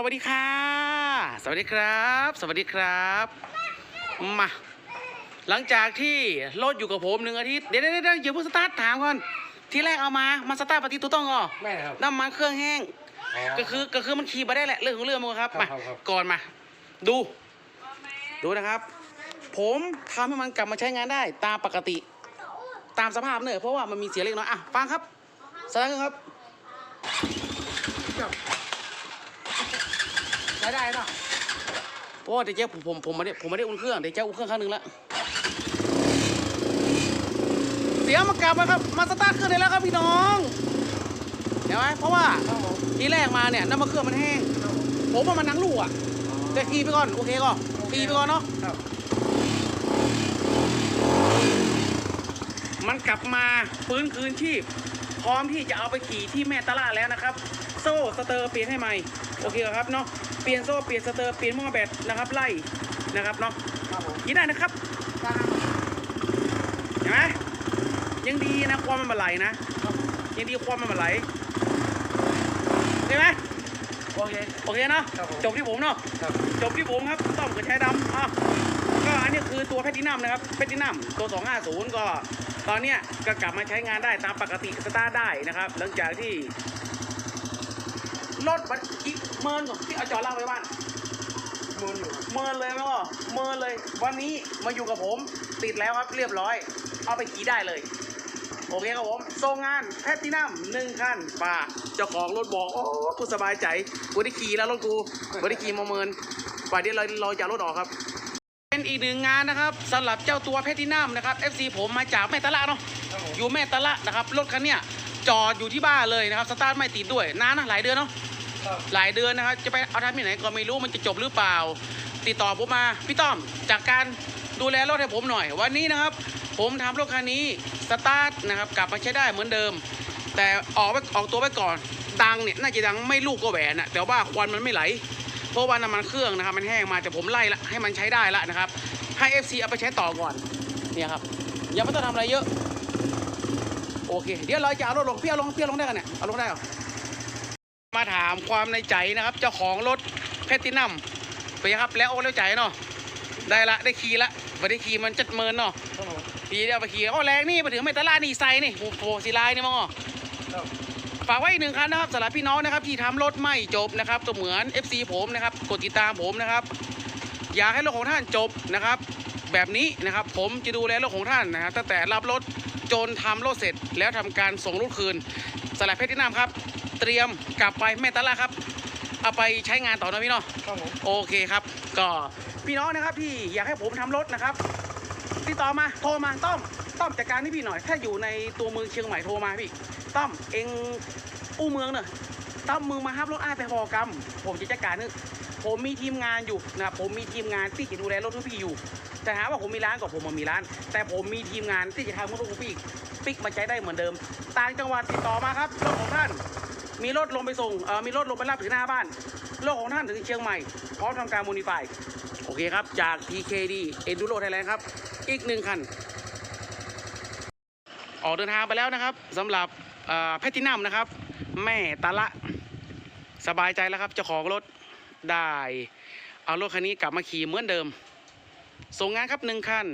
สวัสดีค่ะ สวัสดีครับ สวัสดีครับ มา หลังจากที่รถอยู่กับผมหนึ่งอาทิตย์ เดี๋ยวเดี๋ยวเดี๋ยวอย่าเพิ่งสตาร์ทถามก่อน ที่แรกเอามา มาสตาร์ทปฏิถูกต้องก่อไม่ครับ น้ำมันเครื่องแห้ง ก็คือ ก็คือมันขี่มาได้แหละ เรื่องของเรื่องมันครับครับ มาครับครับก่อนมา ดู ดูนะครับ ผมทำให้มันกลับมาใช้งานได้ตามปกติ ตามสภาพเนอะเพราะว่ามันมีเสียเล็กน้อย อะ ฟังครับสตาร์ทเครื่องครับ ใช้ได้เนาะเพราะว่เดี๋ยวเจ๊ผมผมผมไม่ได้ผมไม่ได้อุ่นเครื่องเดี๋ยวเจ๊อุ่นเครื่องครั้งหนึ่งแล้วเสียมากลับมาครับมาสตาร์ทเครื่องได้แล้วครับพี่น้องเห็นไหมเพราะว่าทีแรกมาเนี่ยน้ำมันเครื่องมันแห้งผมว่ามันนังลูกอะแต่ขี่ไปก่อนโอเคก่อนขี่ไปก่อนเนาะมันกลับมาฟื้นคืนชีพ พร้อมที่จะเอาไปขี่ที่แม่ตะล่าแล้วนะครับ โซ่สเตอร์เปลี่ยนให้ใหม่โอเคครับเนาะเปลี่ยนโซ่เปลี่ยนสเตอร์เปลี่ยนหม้อแบตนะครับไล่นะครับเนาะครับผมขี่ได้นะครับได้เห็นไหมยังดีนะความมันมาไหลนะยังดีความมันมาไหลใช่ไหมโอเคโอเคเนาะครับผมจบที่ผมเนาะครับจบที่ผมครับต้อมกับชายดำอะก็อันนี้คือตัวแพทินัมนะครับแพทินัมตัว 250 ก็ ตอนเนี้ยก็กลับมาใช้งานได้ตามปกติสตาร์ทได้นะครับ หลังจากที่ รถมันอีกเมินก่อนที่เอาจอดล่างไปบ้านมูลอยู่เมินเลยไหมก็เมินเลย วันนี้มาอยู่กับผม ติดแล้วครับเรียบร้อย เอาไปขี่ได้เลย โอเคครับผมโรงงานแพทินัมหนึ่งคันป่าเจ้าของรถบอกโอ้กูสบายใจกูได้ขี่แล้วรถกูกูได้ขี่มาเมินป่าเดี๋ยวเราเราจะเอารถออกครับ เป็นอีกหนึ่งงานนะครับสำหรับเจ้าตัวแพทินัมนะครับ FC ผมมาจากแม่ตะละเนาะครับผมอยู่แม่ตะละนะครับรถคันเนี้ยจอดอยู่ที่บ้านเลยนะครับสตาร์ทไม่ติดด้วยนานนะหลายเดือนเนาะครับ หลายเดือนนะครับ จะไปเอาทำที่ไหนก็ไม่รู้มันจะจบหรือเปล่า ติดต่อผมมา พี่ต้อมจากการดูแลรถให้ผมหน่อย วันนี้นะครับ ผมทำรถคันนี้สตาร์ทนะครับกลับมาใช้ได้เหมือนเดิม แต่ออกไปออกตัวไปก่อน ดังเนี่ยน่าจะดังไม่ลูกก็แหวนนะแต่ว่าควันมันไม่ไหล เพราะว่าน้ำมันเครื่องนะครับ มันแห้งมาแต่ผมไล่ละให้มันใช้ได้ละนะครับ ให้ FC เอาไปใช้ต่อก่อนเนี่ยครับยังไม่ต้องทำอะไรเยอะ โอเค เดี๋ยวเราจะเอารถลงเพี้ยลงเพี้ยลงได้กันเนี่ยเอาลงได้เหรอ มาถามความในใจนะครับ เจ้าของรถแพตตินัมไปครับแล้วโอ้แล้วใจเนาะได้ละได้ขี่ละไม่ได้ขี่มันจัดเมินเนาะขี่เดียวไปขี่โอ้แรงนี่ไปถึงไม่ตลานี่ใส่นี่โอ้โหสีลายนี่มั้งอ๋อฝากไว้อีกหนึ่งคันนะครับสำหรับพี่น้องนะครับที่ทำรถไม่จบนะครับตัวเหมือน FC ผมนะครับกดติดตามผมนะครับ อยากให้รถของท่านจบนะครับ แบบนี้นะครับ ผมจะดูแลรถของท่านนะครับตั้งแต่รับรถจนทำรถเสร็จแล้วทำการส่งรถคืนสลับเพชรที่น้ำครับ เตรียมกลับไปแม่ตะละครับ เอาไปใช้งานต่อนะพี่เนาะครับผมโอเคครับ ก็พี่น้องนะครับที่อยากให้ผมทำรถนะครับ ติดต่อมาโทรมาต้อมต้อมจัดการให้พี่หน่อย ถ้าอยู่ในตัวเมืองเชียงใหม่โทรมาพี่ต้อมเองอู้เมืองเนอะต้อมมือมาฮับรถอ้ายไปพอกรรมผมจะจัดการนึก ผมมีทีมงานอยู่นะครับผมมีทีมงานที่จะดูแลรถทุกพี่อยู่ แต่ถามว่าผมมีร้านก็ผมมีร้าน แต่ผมมีทีมงานที่จะทำรถทุกพี่ปิกมาใช้ได้เหมือนเดิมต่างจังหวัดติดต่อมาครับรถของท่านมีรถลงไปส่งเอ่อมีรถลงไปรับถึงหน้าบ้านรถของท่านถึงเชียงใหม่พร้อมทำการโมดิฟายโอเคครับ จาก TKD Enduro Thailand ครับ อีกหนึ่งคัน ออกเดินทางไปแล้วนะครับสำหรับแพทินัมนะครับ แม่ตาละ สบายใจแล้วครับเจ้าของรถ ได้ เอารถคันนี้กลับมาขี่เหมือนเดิม ส่งงานครับหนึ่งคัน